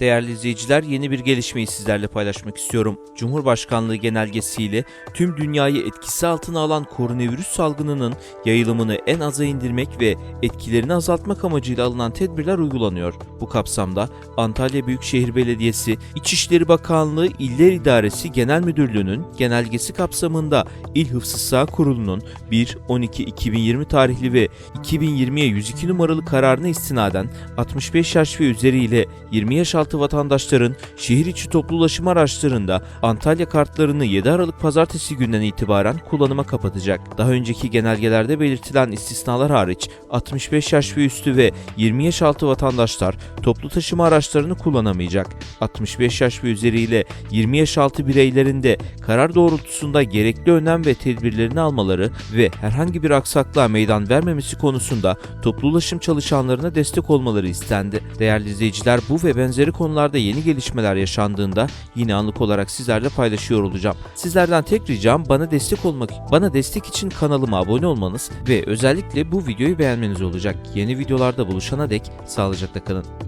Değerli izleyiciler yeni bir gelişmeyi sizlerle paylaşmak istiyorum. Cumhurbaşkanlığı genelgesiyle tüm dünyayı etkisi altına alan koronavirüs salgınının yayılımını en aza indirmek ve etkilerini azaltmak amacıyla alınan tedbirler uygulanıyor. Bu kapsamda Antalya Büyükşehir Belediyesi, İçişleri Bakanlığı İller İdaresi Genel Müdürlüğü'nün genelgesi kapsamında İl Hıfzı Sağ Kurulu'nun 1-12-2020 tarihli ve 2020'ye 102 numaralı kararına istinaden 65 yaş ve üzeriyle 20 yaş altı vatandaşların şehir içi toplu ulaşım araçlarında Antalya kartlarını 7 Aralık pazartesi günden itibaren kullanıma kapatacak. Daha önceki genelgelerde belirtilen istisnalar hariç 65 yaş ve üstü ve 20 yaş altı vatandaşlar toplu taşıma araçlarını kullanamayacak. 65 yaş ve üzeriyle 20 yaş altı bireylerin de karar doğrultusunda gerekli önlem ve tedbirlerini almaları ve herhangi bir aksaklığa meydan vermemesi konusunda toplu ulaşım çalışanlarına destek olmaları istendi. Değerli izleyiciler bu ve benzeri konularda yeni gelişmeler yaşandığında yine anlık olarak sizlerle paylaşıyor olacağım. Sizlerden tek ricam bana destek olmak, bana destek için kanalıma abone olmanız ve özellikle bu videoyu beğenmeniz olacak. Yeni videolarda buluşana dek sağlıcakla kalın.